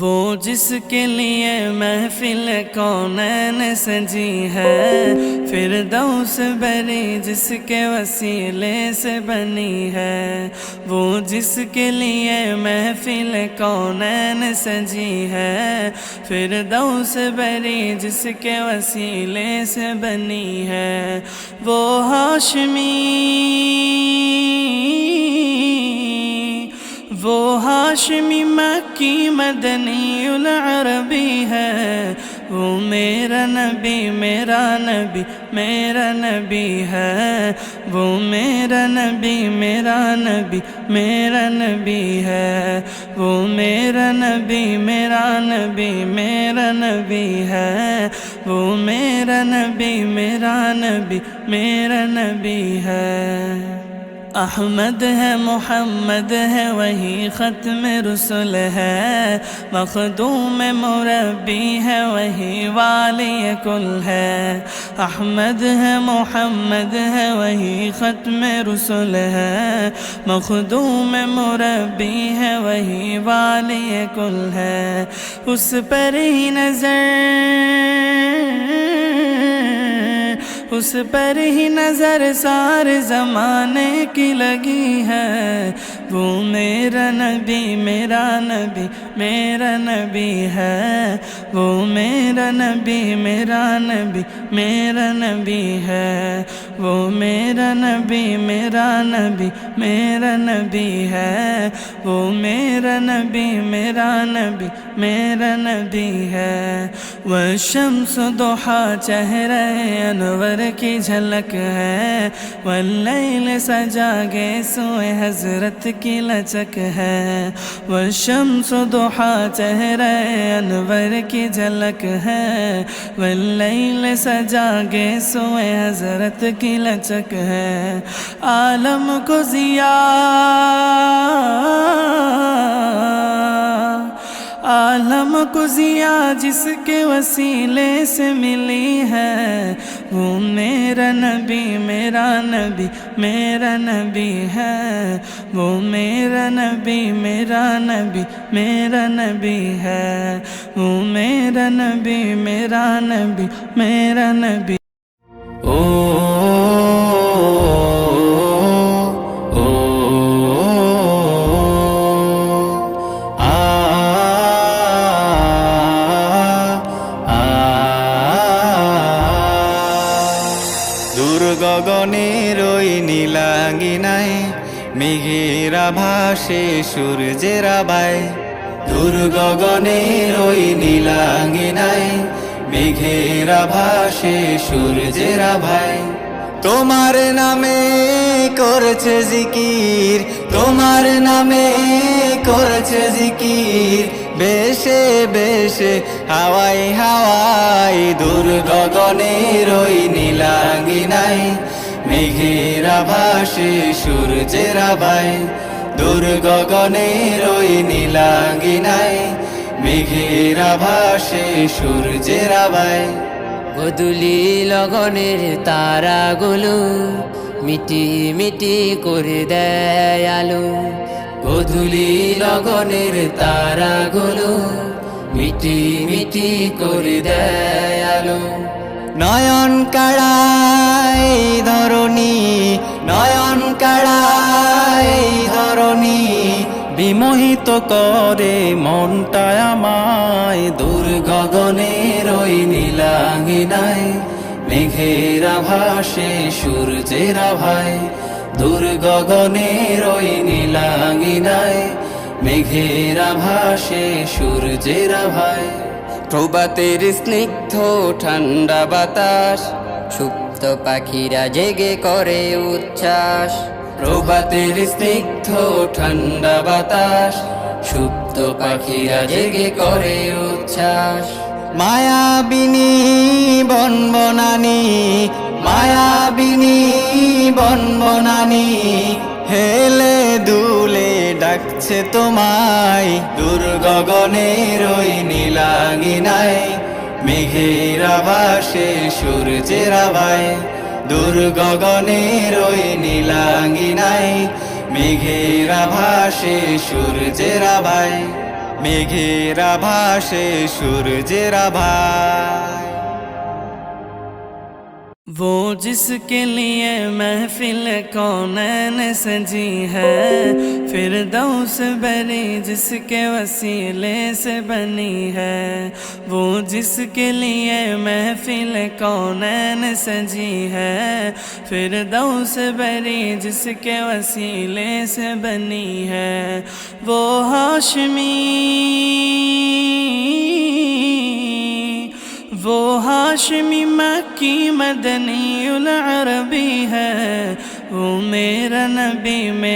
وہ جس کے لیے محفل کونین سجی ہے پھر دوس بری جس کے وسیلے سے بنی ہے۔ وہ جس کے لیے محفل کونین سجی ہے پھر دوس بری جس کے وسیلے سے بنی ہے۔ وہ ہاشمی ہاشمی مکی مدنی العربی ہے۔ وہ میرا نبی میرا نبی میرا نبی ہے۔ وہ میرا نبی میرا نبی میرا نبی ہے۔ وہ میرا نبی میرا نبی میرا نبی ہے۔ وہ میرا نبی میرا نبی میرا نبی ہے۔ احمد ہے، محمد ہے، وہی ختم رسول ہے۔ مخدوم مربی ہے، وہی والی کل ہے۔ احمد ہے، محمد ہے، وہی ختم رسول ہے۔ مخدوم مربی ہے، وہی والی کل ہے۔ اس پر ہی نظر اس پر ہی نظر سار زمانے کی لگی ہے۔ وہ میرا نبی میرا نبی میرا نبی ہے۔ وہ میرا نبی میرا نبی میرا نبی ہے۔ وہ میرا نبی میرا نبی میرا نبی ہے۔ وہ میرا نبی میرا نبی میرا نبی ہے۔ وہ شمس دوحہ چہرے انور کی جھلک ہے۔ واللیل سجا گے سوئے حضرت کی لچک ہے۔ وہ شمس دوحہ چہرے انور کی جھلک ہے۔ واللیل سجا گے سوئے حضرت کی لچک ہے۔ عالم کو ضیا عالم کو ضیا جس کے وسیلے سے ملی ہے۔ وہ میرا نبی میرا نبی میرا نبی ہے۔ وہ میرا نبی میرا نبی میرا نبی ہے۔ وہ میرا نبی میرا نبی میرا نبی۔ দূর গগনের ওই নীলাঙ্গিনায় মেঘেরা ভাসে সূর্যের আবায় দূর গগনের ওই নীলাঙ্গিনায় মেঘেরা ভাসে সূর্যের আভায়। তোমার নামে করছে জিকির, তোমার নামে রয়েছে জিকির। বেশে বেশে, হাওয়াই হাওয়াই দূর গগনে রই নীলাঙ্গি নাই মেঘেরা ভাসে সূর্যেরা ভাই দূর গগনে রই নীলাঙ্গি নাই মেঘেরা ভাসে সূর্যেরা ভাই গদুলি লগনের তারাগুলো মিটি মিটি করে দেয় আলো। গধুলি লগনের তারাগুলো মিটি মিটি করে দেয় আলো নয়ন কাড়াই ধরণী, নয়ন কাড়াই ধরণী বিমোহিত করে মনটা আমায়। দূর গগনের ওই নীলাঙ্গিনায়, মেঘেরা ভাসে সূর্যের আভায়। দূর গগনের ওই নীলাঙ্গিনায় মেঘেরা ভাসে সূর্যেরা আভায়। প্রভাতের স্নিগ্ধ ঠান্ডা বাতাস সুপ্ত পাখিরা জেগে করে উচ্ছ্বাস। প্রভাতের স্নিগ্ধ ঠান্ডা বাতাস সুপ্ত পাখিরা জেগে করে উচ্ছ্বাস। মায়াবিনী, বনবনানি, মায়াবিনী বনবনানি হেলে দুলে ডাকছে তোমায়। দূর গগনের ওই নীলাঙ্গিনায়, মেঘের আভাসে সূর্যের আভায়। দূর গগনের ওই নীলাঙ্গিনায়, মেঘের আভাসে সূর্যের আভায়। মেঘেরা ভাসে সূর্যেরা ভাই وہ جس کے لیے محفل کونین سجی ہے، فردوس بری جس کے وسیلے سے بنی ہے۔ وہ جس کے لیے محفل کونین سجی ہے، فردوس بری جس کے وسیلے سے بنی ہے۔ وہ ہاشمی ہاشمی مکی مدنی العربی ہے وہ میرا نبی میں